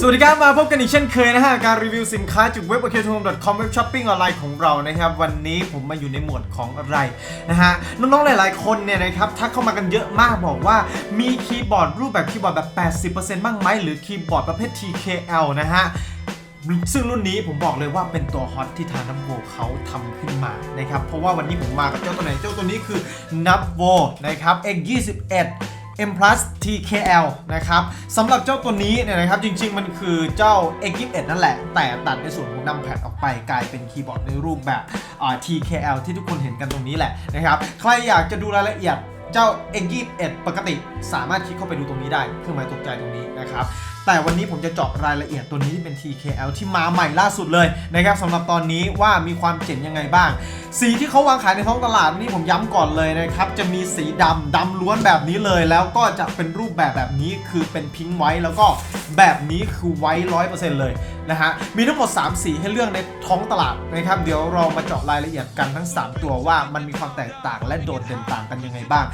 สวัสดีครับ มาพบกันอีกเช่นเคยนะฮะ การรีวิวสินค้าจากเว็บ o k t o m c o m เว็บช้อปปิ้งออนไลน์ของเรานะครับ วันนี้ผมมาอยู่ในหมวดของอะไรนะฮะ น้องๆ หลายๆ คนเนี่ยนะครับทักเข้ามากันเยอะมากบอกว่ามีคีย์บอร์ดรูปแบบคีย์บอร์ดแบบ 80%บ้างไหมหรือคีย์บอร์ดประเภท TKL นะฮะซึ่งรุ่นนี้ผมบอกเลยว่าเป็นตัวฮอตที่ทางนับโวเขาทำขึ้นมานะครับเพราะว่าวันนี้ผมมากับเจ้าตัวไหนเจ้าตัวนี้คือนับโวนะครับ X21 M Plus TKL นะครับสำหรับเจ้าตัวนี้เนี่ยนะครับจริงๆ มันคือเจ้า X21 นั่นแหละ แต่ตัดในส่วนของนำแพดออกไปกลายเป็นคีย์บอร์ดในรูปแบบอ่า TKL ที่ทุกคนเห็นกันตรงนี้แหละนะครับใครอยากจะดูรายละเอียดเจ้า X21 ปกติ สามารถคลิกเข้าไปดูตรงนี้ได้เครื่องหมายตกใจตรงนี้นะครับ แต่วันนี้ผมจะเจาะรายละเอียดตัวนี้ที่เป็น TKL ที่มาใหม่ล่าสุดเลยนะครับสำหรับตอนนี้ว่ามีความเจ๋งยังไงบ้าง สีที่เขาวางขายในท้องตลาดนี่ผมย้ำก่อนเลยนะครับ จะมีสีดำดำล้วนแบบนี้เลย แล้วก็จะเป็นรูปแบบแบบนี้คือเป็นพิงค์ไว้แล้วก็แบบนี้คือไว้ร้อยเปอร์เซ็นต์เลย นะฮะ มีทั้งหมด 3 สีให้เลือกในท้องตลาดนะครับ เดี๋ยวเรามาเจาะรายละเอียดกันทั้ง 3 ตัวว่ามันมีความแตกต่างและโดดเด่นต่างกันยังไงบ้าง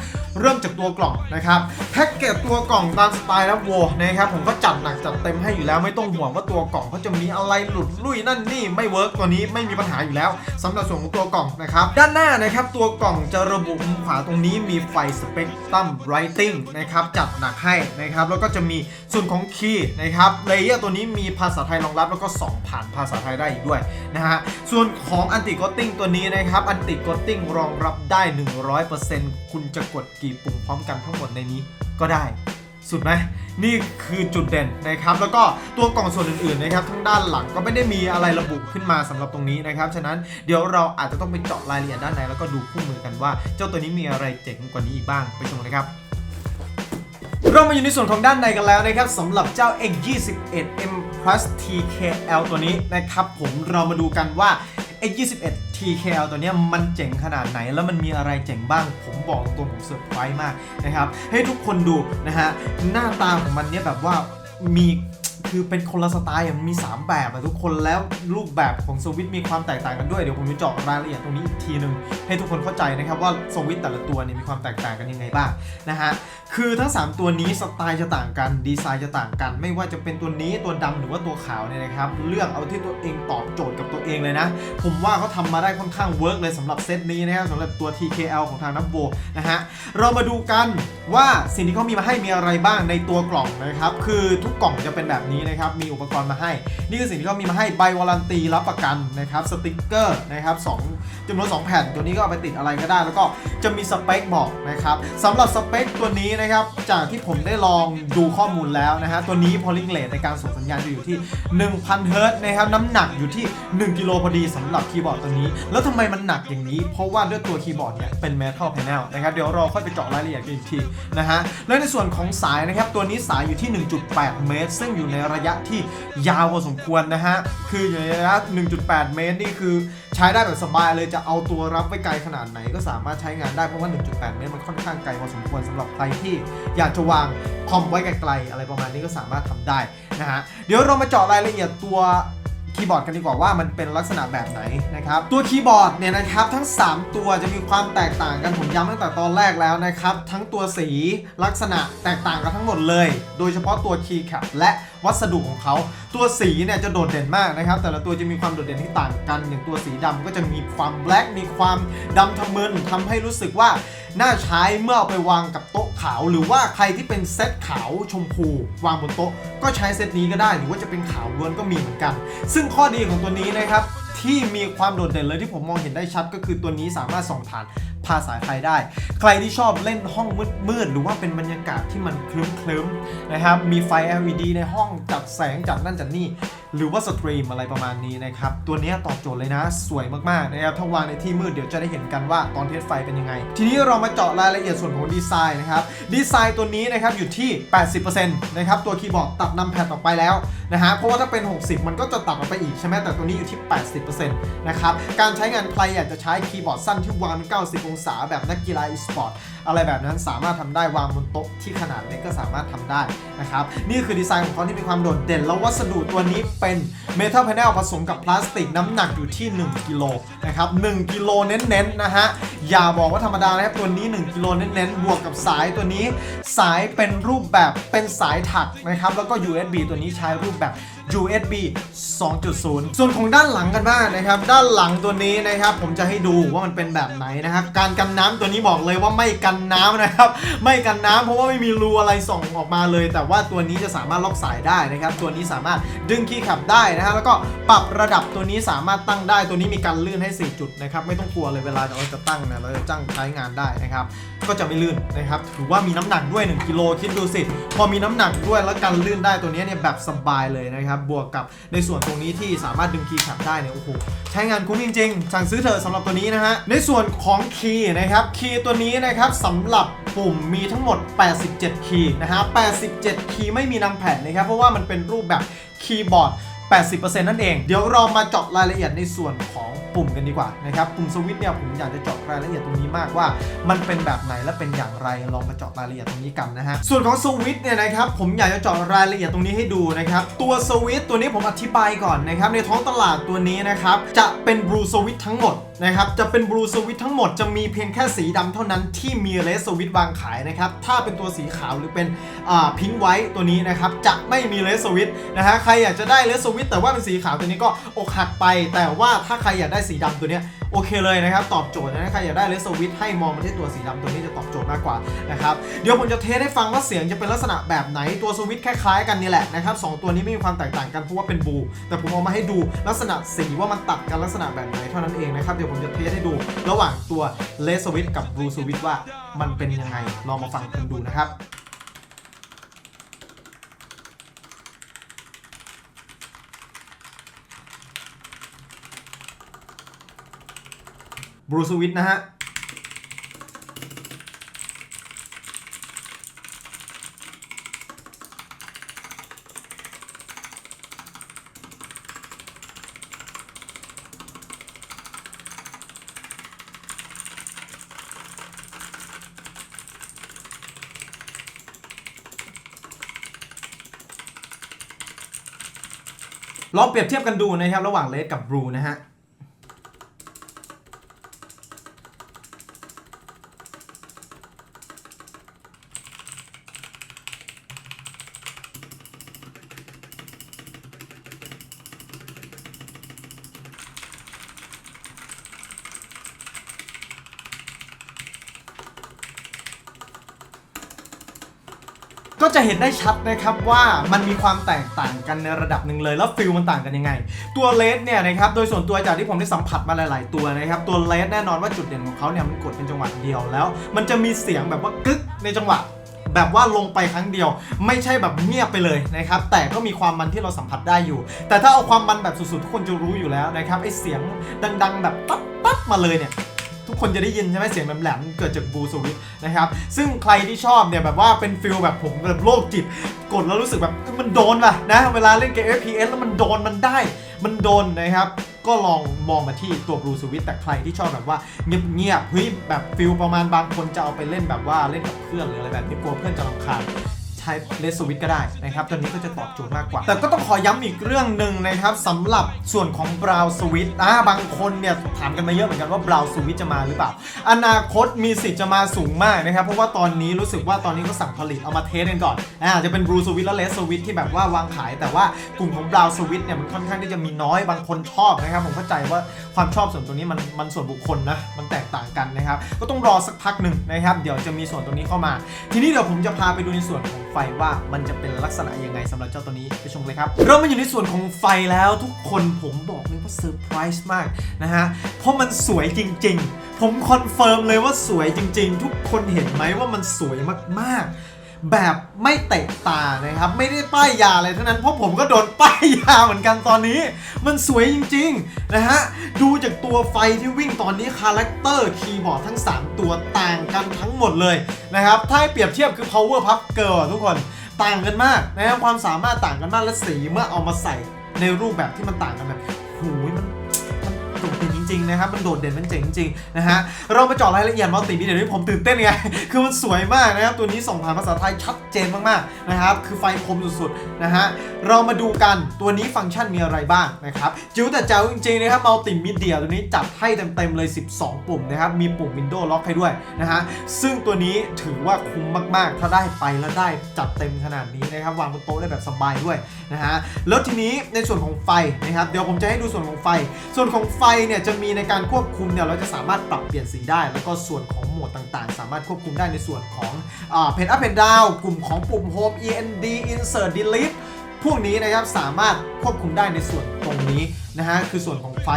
เริ่มจากตัวกล่องนะครับ แพ็กเกจตัวกล่องตามสไตล์นะโวนะครับ ผมก็จัดหนักจัดเต็มให้อยู่แล้วไม่ต้องห่วงว่าตัวกล่องเขาจะมีอะไรหลุดลุ่ยนั่นนี่ไม่เวิร์กตัวนี้ไม่มีปัญหาอยู่แล้วสำหรับส่วนของตัวกล่องนะครับ ด้านหน้านะครับตัวกล่องจะระบุมุมขวาตรงนี้มีไฟสเปกตรัมไรติงนะครับจัดหนักให้นะครับแล้วก็จะมีส่วนของคีย์นะครับเลเยอร์ตัวนี้มีภาษาไทยรองรับแล้วก็สองผ่านภาษาไทยได้อีกด้วยนะฮะส่วนของอันติโกตติ้งตัวนี้นะครับอันติโกตติ้งรองรับได้ 100%คุณจะกดกี่ปุ่มพร้อมกันทั้งหมดในนี้ก็ได้สุดไหมนี่คือจุดเด่นนะครับ แล้วก็ตัวกล่องส่วนอื่นๆนะครับทั้งด้านหลังก็ไม่ได้มีอะไรระบุขึ้นมาสำหรับตรงนี้นะครับ ฉะนั้นเดี๋ยวเราอาจจะต้องไปเจาะรายละเอียดด้านในแล้วก็ดูคู่มือกันว่า เจ้าตัวนี้มีอะไรเจ๋งกว่านี้อีกบ้างไปชมเลยครับ เรามาอยู่ในส่วนของด้านในกันแล้วนะครับสำหรับเจ้า X21M Plus TKL ตัวนี้นะครับผมเรามาดูกันว่า X21 TKL ตัวนี้มันเจ๋งขนาดไหนแล้วมันมีอะไรเจ๋งบ้าง ผมบอกตรงผมเซอร์ไพรส์มากนะครับ ให้ทุกคนดูนะฮะ หน้าตาของมันเนี่ยแบบว่ามี คือเป็นคนละสไตล์อะมันมี 3 แบบอะทุกคนแล้วรูปแบบของสวิตช์มีความแตกต่างกันด้วยเดี๋ยวผมจะเจาะรายละเอียดตรงนี้อีกทีหนึ่งให้ทุกคนเข้าใจนะครับว่าสวิตช์แต่ละตัวเนี่ยมีความแตกต่างกันยังไงบ้างนะฮะคือทั้ง 3 ตัวนี้สไตล์จะต่างกันดีไซน์จะต่างกัน ไม่ว่าจะเป็นตัวนี้ตัวดำหรือว่าตัวขาวเนี่ยนะครับเลือกเอาที่ตัวเองตอบโจทย์กับตัวเองเลยนะ ผมว่าเขาทำมาได้ค่อนข้างเวิร์กเลยสำหรับเซตนี้นะครับสำหรับตัว TKL ของทางนับโบนะฮะเรามาดูกันว่าสิ่งที่เขามีมาให้มีอะไรบ้างในตัวกล่องนะครับคือทุกกล่องจะเป็นแบบนี้นะครับมีอุปกรณ์มาให้ นี่คือสิ่งที่เขามีมาให้ใบวารันตีรับประกันนะครับสติกเกอร์นะครับสองจำนวน2แผ่นตัวนี้ก็เอาไปติดอะไรก็ได้ แล้วก็จะมีสเปคบอกนะครับสำหรับสเปคตัวนี้นะครับจากที่ผมได้ลองดูข้อมูลแล้วนะฮะตัวนี้พอลิงเลทในการส่งสัญญาณจะอยู่ที่ 1,000 เฮิร์ตซ์นะครับน้ำหนักอยู่ที่ 1 กิโลพอดีสำหรับคีย์บอร์ดตัวนี้ แล้วทำไมมันหนักอย่างนี้ เพราะว่าด้วยตัวคีย์บอร์ดเนี่ยเป็น Metal Panel นะครับเดี๋ยวเราค่อยไปเจาะรายละเอียดกันอีกทีนะฮะและในส่วนของสายนะครับตัวนี้สายอยู่ที่ 1.8 เมตร ซึ่งอยู่ในระระยะที่ยาวพอสมควรนะฮะ คืออยู่ในระยะ 1.8 เมตรนี่คือใช้ได้แบบสบายเลยจะเอาตัวรับไว้ไกลขนาดไหนก็สามารถใช้งานได้เพราะว่า 1.8 เมตรมันค่อนข้างไกลพอสมควรสำหรับใครที่อยากจะวางคอมไว้ไกลๆอะไรประมาณนี้ก็สามารถทำได้นะฮะ เดี๋ยวเรามาเจาะรายละเอียดตัว คีย์บอร์ดกันดีกว่าว่ามันเป็นลักษณะแบบไหนนะครับ ตัวคีย์บอร์ดเนี่ยนะครับทั้ง 3 ตัวจะมีความแตกต่างกันผมย้ำตั้งแต่ตอนแรกแล้วนะครับ ทั้งตัวสีลักษณะแตกต่างกันทั้งหมดเลย โดยเฉพาะตัวคีย์แคปและวัสดุของเขา ตัวสีเนี่ยจะโดดเด่นมากนะครับ แต่ละตัวจะมีความโดดเด่นที่ต่างกัน อย่างตัวสีดำก็จะมีความแบล็กมีความดำทะมึนทำให้รู้สึกว่าน่าใช้เมื่อเอาไปวางกับโต๊ะ ขาว หรือว่าใครที่เป็นเซตขาวชมพูวางบนโต๊ะ ก็ใช้เซตนี้ก็ได้ หรือว่าจะเป็นขาวล้วนก็มีเหมือนกัน ซึ่งข้อดีของตัวนี้นะครับที่มีความโดดเด่นเลยที่ผมมองเห็นได้ชัดก็คือตัวนี้สามารถส่องผ่านภาษาไทยได้ ใครที่ชอบเล่นห้องมืดๆหรือว่าเป็นบรรยากาศที่มันคลึ้มๆนะครับมีไฟ LED ในห้องจัดแสงจัดนั่นจัดนี่ หรือว่าสตรีมอะไรประมาณนี้นะครับ ตัวนี้ตอบโจทย์เลยนะ สวยมาก ๆ นะครับถ้าวางในที่มืดเดี๋ยวจะได้เห็นกันว่าตอนเทสไฟเป็นยังไง ทีนี้เรามาเจาะรายละเอียดส่วนของดีไซน์นะครับ ดีไซน์ตัวนี้นะครับอยู่ที่ 80%นะครับ ตัวคีย์บอร์ดตัดนำแพดออกไปแล้วนะฮะ เพราะว่าถ้าเป็น 60 มันก็จะตัดออกไปอีกใช่ไหมแต่ตัวนี้อยู่ที่ 80%นะครับ การใช้งานใครอยากจะใช้คีย์บอร์ดสั้นที่วาง 90 องศาแบบนักกีฬาอีสปอร์ตอะไรแบบนั้นสามารถทำได้วางบนโต๊ะที่ขนาดเล็กก็สามารถทำได้นะครับ นี่คือดีไซน์ของเขาที่มีความโดดเด่นแล้ววัสดุตัวนี้เเป็นเมทัลแพนเนลผสมกับพลาสติกน้ำหนักอยู่ที่ 1กิโลนะครับ1กิโลเน้นๆนะฮะอย่าบอกว่าธรรมดานะครับตัวนี้ 1กิโลเน้นๆบวกกับสายตัวนี้ สายเป็นรูปแบบเป็นสายถักนะครับแล้วก็ USB ตัวนี้ใช้รูปแบบ USB 2.0 ส่วนของด้านหลังกันบ้างนะครับ ด้านหลังตัวนี้นะครับ ผมจะให้ดูว่ามันเป็นแบบไหนนะครับการกันน้ำตัวนี้บอกเลยว่าไม่กันน้ำนะครับ ไม่กันน้ำเพราะว่าไม่มีรูอะไรส่องออกมาเลย แต่ว่าตัวนี้จะสามารถล็อกสายได้นะครับ ตัวนี้สามารถดึงคีย์ขับได้นะฮะแล้วก็ปรับระดับตัวนี้สามารถตั้งได้ตัวนี้มีการลื่นให้ 4 จุดนะครับ ไม่ต้องกลัวเลยเวลาเราจะตั้งเนี่ยเราจะจ้างใช้งานได้นะครับ ก็จะไม่ลื่นนะครับถือว่ามีน้ำหนักด้วย 1กิโลคิดดูสิพอมีน้ำหนักด้วยแล้วกันลื่นได้ตัวนี้เนี่ยแบบสบายเลยนะครับบวกกับในส่วนตรงนี้ที่สามารถดึงคีย์แคปได้เนี่ยโอ้โหใช้งานคุ้มจริงๆ สั่งซื้อเถอะสำหรับตัวนี้นะฮะในส่วนของคีย์นะครับคีย์ตัวนี้นะครับสำหรับปุ่มมีทั้งหมด 87 คีย์นะฮะ87 คีย์ไม่มีนำแผ่นนะครับเพราะว่ามันเป็นรูปแบบคีย์บอร์ด 80%นั่นเอง เดี๋ยวเรามาเจาะรายละเอียดในส่วนของปุ่มกันดีกว่านะครับ ปุ่มสวิตช์เนี่ยผมอยากจะเจาะรายละเอียดตรงนี้มากว่า มันเป็นแบบไหนและเป็นอย่างไรลองมาเจาะรายละเอียดตรงนี้กันนะฮะ ส่วนของสวิตช์เนี่ยนะครับผมอยากจะเจาะรายละเอียดตรงนี้ให้ดูนะครับ ตัวสวิตช์ตัวนี้ผมอธิบายก่อนนะครับในท้องตลาดตัวนี้นะครับจะเป็นบลูสวิตช์ทั้งหมดนะครับจะเป็นบลูสวิตทั้งหมดจะมีเพียงแค่สีดำเท่านั้นที่มีเลสสวิตวางขายนะครับถ้าเป็นตัวสีขาวหรือเป็นอ่าพิงไวท์ตัวนี้นะครับจะไม่มีเลสสวิตนะฮะใครอยากจะได้เลสสวิตแต่ว่าเป็นสีขาวตัวนี้ก็อกหักไป แต่ว่าถ้าใครอยากได้สีดำตัวเนี้ย โอเคเลยนะครับ ตอบโจทย์นะใครอยากได้เลสสวิตให้มองมาที่ตัวสีดำตัวนี้จะตอบโจทย์มากกว่านะครับเดี๋ยวผมจะเทสให้ฟังว่าเสียงจะเป็นลักษณะแบบไหนตัวสวิตคล้ายๆกันนี่แหละนะครับสองตัวนี้ไม่มีความแตกต่างกันเพราะว่าเป็นบลูแต่ผมเอามาให้ดูลักษณะสีว่ามันตัดกันลักษณะแบบไหนเท่านั้นเองนะครับเดี๋ยวผมจะเทสให้ดู ระหว่างตัวเลสสวิตกับบลูสวิตว่ามันเป็นยังไงลองมาฟังกันดูนะครับ บลูสวิตนะฮะลองเปรียบเทียบกันดูนะครับ ระหว่างเลดกับบลูนะฮะ จะเห็นได้ชัดนะครับว่ามันมีความแตกต่างกันในระดับหนึ่งเลย แล้วฟิลมันต่างกันยังไง ตัวเลสเนี่ยนะครับโดยส่วนตัวจากที่ผมได้สัมผัสมาหลาย ๆ ตัวนะครับตัวเลสแน่นอนว่าจุดเด่นของเขาเนี่ยมันกดเป็นจังหวะเดียวแล้ว มันจะมีเสียงแบบว่ากึกในจังหวะแบบว่าลงไปครั้งเดียว ไม่ใช่แบบเงียบไปเลยนะครับ แต่ก็มีความมันที่เราสัมผัสได้อยู่ แต่ถ้าเอาความมันแบบสุดๆทุกคนจะรู้อยู่แล้วนะครับไอเสียงดัง ๆ แบบปั๊บปั๊บมาเลยเนี่ย กคนจะได้ยินใช่ไหมเสียงแหลมๆเกิดจากบูสวิตนะครับซึ่งใครที่ชอบเนี่ยแบบว่าเป็นฟิลแบบผมแบบโรคจิต กดแล้วรู้สึกแบบมันโดนว่ะนะเวลาเล่นเกม FPS แล้วมันโดนมันได้ มันโดนนะครับก็ลองมองมาที่ตัวบลูสวิตแต่ใครที่ชอบแบบว่าเงียบๆเฮ้ยแบบฟิลประมาณบางคนจะเอาไปเล่นแบบว่าเล่นกับเพื่อนหรืออะไรแบบนี้กลัวเพื่อนจะรำคาญ ใช้เลสสวิตก็ได้นะครับตัวนี้ก็จะตอบโจทย์มากกว่า แต่ก็ต้องขอย้ำอีกเรื่องหนึ่งนะครับสำหรับส่วนของบราวสวิตอ่าบางคนเนี่ยถามกันมาเยอะเหมือนกันว่าบราวสวิตจะมาหรือเปล่า อนาคตมีสิทธิ์จะมาสูงมากนะครับ เพราะว่าตอนนี้รู้สึกว่าตอนนี้เขาสั่งผลิตเอามาเทสกันก่อนอ่าจะเป็นบลูสวิตและเลสสวิตที่แบบว่าวางขาย แต่ว่ากลุ่มของบราวสวิตเนี่ยมันค่อนข้างที่จะมีน้อยบางคนชอบนะครับผมเข้าใจว่าความชอบส่วนตัวนี้มันมันส่วนบุคคลนะมันแตกต่างกันนะครับก็ต้องรอสักพักหนึ่งนะครับ เดี๋ยวจะมีส่วนตรงนี้เข้ามา ทีนี้เดี๋ยวผมจะพาไปดูในส่วนของไฟว่ามันจะเป็นลักษณะยังไงสำหรับเจ้าตัวนี้ไปชมเลยครับเรามาอยู่ในส่วนของไฟแล้วทุกคนผมบอกเลยว่าเซอร์ไพรส์มากนะฮะเพราะมันสวยจริง ๆ ผมคอนเฟิร์มเลยว่าสวยจริง ๆ ทุกคนเห็นไหมว่ามันสวยมากๆ แบบไม่เตะตานะครับ ไม่ได้ป้ายยาอะไรทั้งนั้นเพราะผมก็โดนป้ายยาเหมือนกันตอนนี้ มันสวยจริงๆนะฮะดูจากตัวไฟที่วิ่งตอนนี้คาแรคเตอร์คีย์บอร์ดทั้ง 3 ตัวต่างกันทั้งหมดเลยนะครับถ้าให้เปรียบเทียบคือ power puff girl ทุกคนต่างกันมากนะครับความสามารถต่างกันมากและสีเมื่อเอามาใส่ในรูปแบบที่มันต่างกันแบบหูย ริงๆนะครับมันโดดเด่นมันเจ๋งจริงๆนะฮะเรามาเจาะรายละเอียดมัลติมีเดียนี้ผมตื่นเต้นไงคือมันสวยมากนะครับตัวนี้ส่งผ่านภาษาไทยชัดเจนมากๆนะครับคือไฟคมสุดๆนะฮะเรามาดูกันตัวนี้ฟังก์ชันมีอะไรบ้างนะครับจิ๋วแต่เจ๋วจริงๆนะครับมัลติมีเดียตัวนี้จัดให้เต็มๆเลย 12 ปุ่มนะครับมีปุ่ม Windows Lock ให้ด้วยนะฮะซึ่งตัวนี้ถือว่าคุ้มมากๆ ถ้าได้ไปแล้วได้จัดเต็มขนาดนี้นะครับวางบนโต๊ะได้แบบสบายด้วยนะฮะแล้วทีนี้ในส่วนของไฟนะครับเดี๋ยวผมจะให้ดูส่วนของไฟ ส่วนของไฟเนี่ยจะมีีในการควบคุมเนี่ยเราจะสามารถปรับเปลี่ยนสีได้ แล้วก็ส่วนของโหมดต่างๆ สามารถควบคุมได้ในส่วนของเพนอัพเพนดาวกลุ่มของปุ่ม Home END Insert Delete พวกนี้นะครับสามารถควบคุมได้ในส่วนตรงนี้นะฮะคือส่วนของไฟ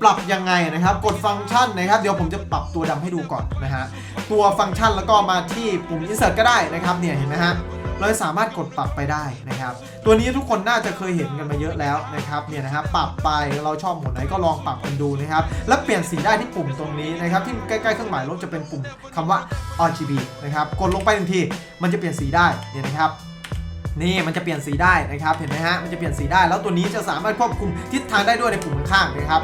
ปรับยังไงนะครับ กดฟังก์ชันนะครับ เดี๋ยวผมจะปรับตัวดำให้ดูก่อนนะฮะตัวฟังก์ชันแล้วก็มาที่ปุ่ม Insert ก็ได้นะครับเนี่ยเห็นไหมฮะ เราสามารถกดปรับไปได้นะครับ ตัวนี้ทุกคนน่าจะเคยเห็นกันมาเยอะแล้วนะครับเนี่ยนะครับปรับไปเราชอบโหมดไหนก็ลองปรับกันดูนะครับ แล้วเปลี่ยนสีได้ที่ปุ่มตรงนี้นะครับ ที่ใกล้ๆเครื่องหมายลบจะเป็นปุ่มคำว่า RGB นะครับกดลงไปทันทีมันจะเปลี่ยนสีได้เนี่ยนะครับนี่มันจะเปลี่ยนสีได้นะครับเห็นไหมฮะมันจะเปลี่ยนสีได้ แล้วตัวนี้จะสามารถควบคุมทิศทางได้ด้วยในปุ่มข้างๆนะครับ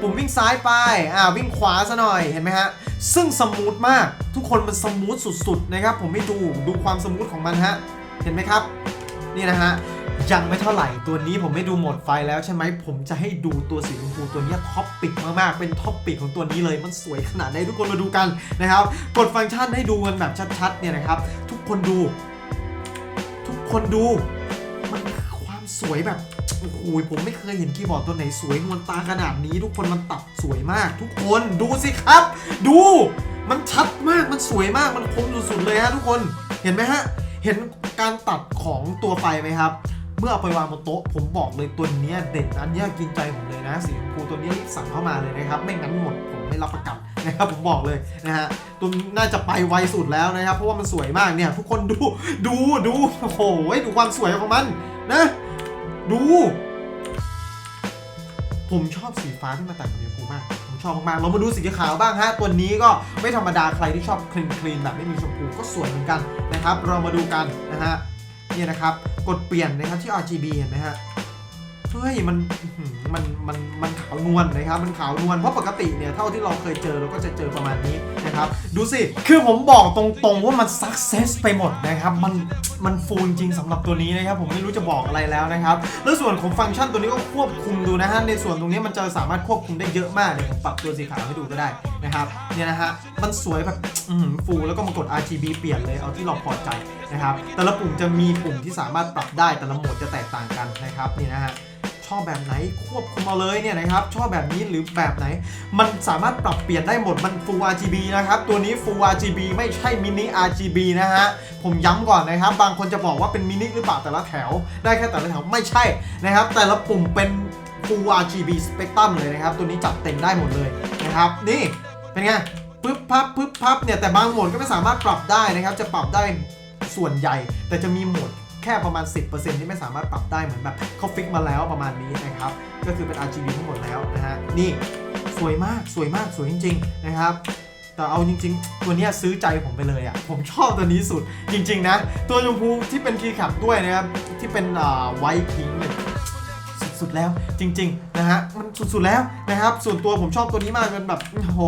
ปุ่มวิ่งซ้ายไป อ่าวิ่งขวาซะหน่อย เห็นไหมฮะ ซึ่งสมูทมาก ทุกคนมันสมูทสุดๆนะครับ ผมไม่ดู ดูความสมูทของมันฮะ เห็นไหมครับ นี่นะฮะ ยังไม่เท่าไหร่ ตัวนี้ผมไม่ดูหมดไฟแล้วใช่ไหม ผมจะให้ดูตัวสีชมพูตัวนี้ท็อปปิกมากๆ เป็นท็อปปิกของตัวนี้เลย มันสวยขนาดไหนทุกคนมาดูกันนะครับ กดฟังก์ชันให้ดูกันแบบชัดๆ เนี่ยนะครับ ทุกคนดู ทุกคนดู มันความสวยแบบ โอ้โหผมไม่เคยเห็นคีย์บอร์ดตัวไหนสวยนวลตาขนาดนี้ ทุกคนมันตัดสวยมาก ทุกคนดูสิครับ ดู มันชัดมากมันสวยมากมันคมสุดๆเลยฮะทุกคนเห็นไหมฮะเห็นการตัดของตัวไฟไหมครับ เมื่อเอาไปวางบนโต๊ะผมบอกเลยตัวนี้เด่นอันนี้กินใจผมเลยนะสีชมพูตัวนี้รีบสั่งเข้ามาเลยนะครับไม่งั้นหมดผมไม่รับประกันนะครับผมบอกเลยนะฮะตัวน่าจะไปไวสุดแล้วนะครับ เพราะว่ามันสวยมากเนี่ย ทุกคนดูดูดูโอ้โหดูความสวยของมันนะ ดู ผมชอบสีฟ้าที่มาตัดกับชมพูมาก ผมชอบมากๆเรามาดูสีขาวบ้างฮะ ตัวนี้ก็ไม่ธรรมดาใครที่ชอบคลีนคลีนแบบไม่มีชมพูก็สวยเหมือนกันนะครับ เรามาดูกันนะฮะ นี่นะครับ กดเปลี่ยนนะครับที่ RGB เห็นไหมฮะ เฮ้ยมันมันมันมันขาวนวลนะครับมันขาวนวลเพราะปกติเนี่ยเท่าที่เราเคยเจอเราก็จะเจอประมาณนี้นะครับ ดูสิ คือผมบอกตรงๆว่ามัน success ไปหมดนะครับ มันมันฟูจริงสำหรับตัวนี้นะครับ ผมไม่รู้จะบอกอะไรแล้วนะครับ แล้วส่วนของฟังก์ชันตัวนี้ก็ควบคุมดูนะฮะในส่วนตรงนี้มันจะสามารถควบคุมได้เยอะมากเนี่ยผมปรับตัวสีขาวให้ดูก็ได้นะครับเนี่ยนะฮะมันสวยแบบฟูลแล้วก็มากด RGB เปลี่ยนเลยเอาที่เราพอใจนะครับแต่ละปุ่มจะมีปุ่มที่สามารถปรับได้แต่ละโหมดจะแตกต่างกันนะครับนี่นะฮะชอบแบบไหนควบคุมมาเลยเนี่ยนะครับชอบแบบนี้หรือแบบไหน มันสามารถปรับเปลี่ยนได้หมดมัน Full RGB นะครับตัวนี้ Full RGB ไม่ใช่ Mini RGB นะฮะผมย้ำก่อนนะครับ บางคนจะบอกว่าเป็นมินิหรือเปล่าแต่ละแถว ได้แค่แต่ละแถวไม่ใช่นะครับ แต่ละปุ่มเป็น Full RGB Spectrum เลยนะครับ ตัวนี้จัดเต็มได้หมดเลยนะครับนี่ เป็นไงปึ๊บพับปึ๊บพับเนี่ยแต่บางโหมดก็ไม่สามารถปรับได้นะครับ จะปรับได้ส่วนใหญ่ แต่จะมีโหมดแค่ประมาณ 10%ที่ไม่สามารถปรับได้เหมือนแบบเขาฟิกมาแล้วประมาณนี้นะครับ ก็คือเป็น RGB ทั้งหมดแล้วนะฮะนี่สวยมากสวยมากสวยจริง ๆ นะครับแต่เอาจริง ๆ ตัวนี้ซื้อใจผมไปเลยอะ่ะ ผมชอบตัวนี้สุดจริง ๆ นะ ตัวชมพูที่เป็นคีย์ขับด้วยนะครับ ที่เป็นอ่าไวท์พิงค์เนี่ย สุดแล้วจริง ๆ นะฮะ มันสุด ๆ แล้วนะครับ ส่วนตัวผมชอบตัวนี้มากเป็นแบบโอ้โห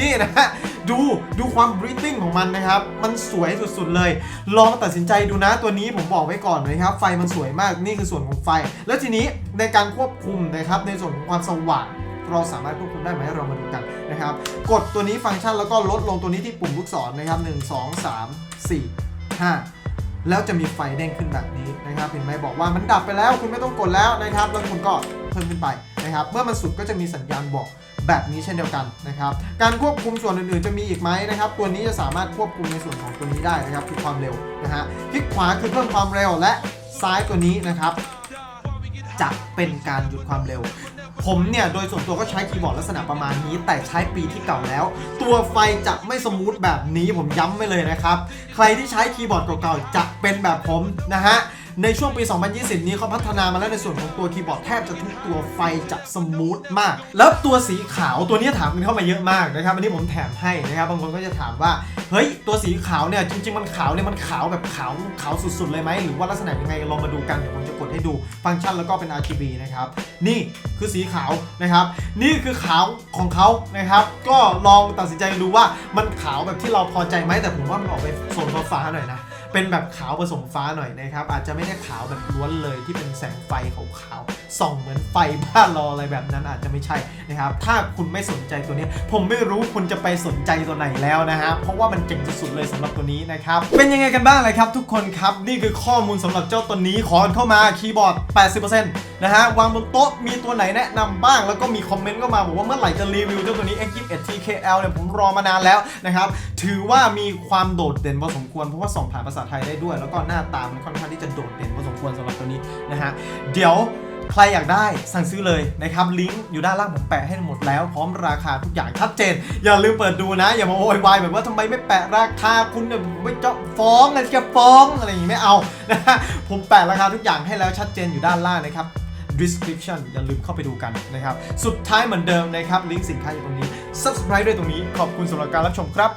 นี่นะฮะดูดูความบริ t ติ้งของมันนะครับ มันสวยสุด ๆ เลย ลองตัดสินใจดูนะตัวนี้ผมบอกไว้ก่อนนะครับ ไฟมันสวยมากนี่คือส่วนของไฟ แล้วทีนี้ในการควบคุมนะครับในส่วนของความสว่างเราสามารถควบคุมได้ไหมเรามาดูกันนะครับ กดตัวนี้ฟังก์ชันแล้วก็ลดลงตัวนี้ที่ปุ่มลูกศรนะครับ 1 2 3 4 5 แล้วจะมีไฟเด้งขึ้นแบบนี้นะครับเห็นไหมบอกว่ามันดับไปแล้วคุณไม่ต้องกดแล้วนะครับ แล้วคุณก็เพิ่มขึ้นไปนะครับ เมื่อมันสุดก็จะมีสัญญาณบอกแบบนี้เช่นเดียวกันนะครับ การควบคุมส่วนอื่นๆจะมีอีกไหมนะครับ ตัวนี้จะสามารถควบคุมในส่วนของตัวนี้ได้นะครับคือความเร็วนะฮะคลิกขวาคือเพิ่มความเร็วและซ้ายตัวนี้นะครับจะเป็นการหยุดความเร็ว ผมเนี่ยโดยส่วนตัวก็ใช้คีย์บอร์ดลักษณะประมาณนี้ แต่ใช้ปีที่เก่าแล้ว ตัวไฟจะไม่สมูทแบบนี้ผมย้ำไว้เลยนะครับ ใครที่ใช้คีย์บอร์ดเก่าๆจะเป็นแบบผมนะฮะ ในช่วงปี 2020 นี้เขาพัฒนามาแล้วในส่วนของตัวคีย์บอร์ดแทบจะทุกตัวไฟจับสมูทมาก แล้วตัวสีขาวตัวนี้ถามกันเข้ามาเยอะมากนะครับ อันนี้ผมแถมให้นะครับ บางคนก็จะถามว่า เฮ้ย ตัวสีขาวเนี่ย จริง ๆ มันขาวเนี่ยมันขาวแบบขาวขาวสุด ๆ เลยไหม หรือว่าลักษณะยังไงลองมาดูกัน เดี๋ยวผมจะกดให้ดูฟังก์ชันแล้วก็เป็น RGB นะครับ นี่คือสีขาวนะครับ นี่คือขาวของเขานะครับ ก็ลองตัดสินใจดูว่ามันขาวแบบที่เราพอใจไหมแต่ผมว่ามันออกไปโซนฟ้าๆหน่อยนะ เป็นแบบขาวผสมฟ้าหน่อยนะครับ อาจจะไม่ได้ขาวแบบล้วนเลยที่เป็นแสงไฟขาวๆส่องเหมือนไฟบ้านรออะไรแบบนั้นอาจจะไม่ใช่นะครับ ถ้าคุณไม่สนใจตัวนี้ ผมไม่รู้คุณจะไปสนใจตัวไหนแล้วนะฮะเพราะว่ามันเจ๋งสุดๆเลยสำหรับตัวนี้นะครับ เป็นยังไงกันบ้างเลยครับ ทุกคนครับนี่คือข้อมูลสำหรับเจ้าตัวนี้ขอเข้ามาคีย์บอร์ด 80% นะฮะวางบนโต๊ะมีตัวไหนแนะนำบ้าง แล้วก็มีคอมเมนต์เข้ามาบอกว่าเมื่อไหร่จะรีวิวเจ้าตัวนี้ X21 TKL เนี่ยผมรอมานานแล้วนะครับถือว่ามีความโดดเด่นพอสมควรเพราะว่าส่องผ่านภาษาไทยได้ด้วย แล้วก็หน้าตามันค่อนข้างที่จะโดดเด่นพอสมควรสำหรับตัวนี้นะฮะเดี๋ยวใครอยากได้สั่งซื้อเลยนะครับลิงก์อยู่ด้านล่างผมแปะให้หมดแล้ว พร้อมราคาทุกอย่างชัดเจน อย่าลืมเปิดดูนะ อย่ามาโวยวายแบบว่าทำไมไม่แปะราคาคุณเนี่ยไม่เจาะฟ้องอะไรจะฟ้องอะไรอย่างงี้ไม่เอานะฮะผมแปะราคาทุกอย่างให้แล้วชัดเจนอยู่ด้านล่างนะครับ description อย่าลืมเข้าไปดูกันนะครับ สุดท้ายเหมือนเดิมนะครับ ลิงก์สินค้าอยู่ตรงนี้ subscribe ด้วยตรงนี้ ขอบคุณสำหรับการรับชมครับ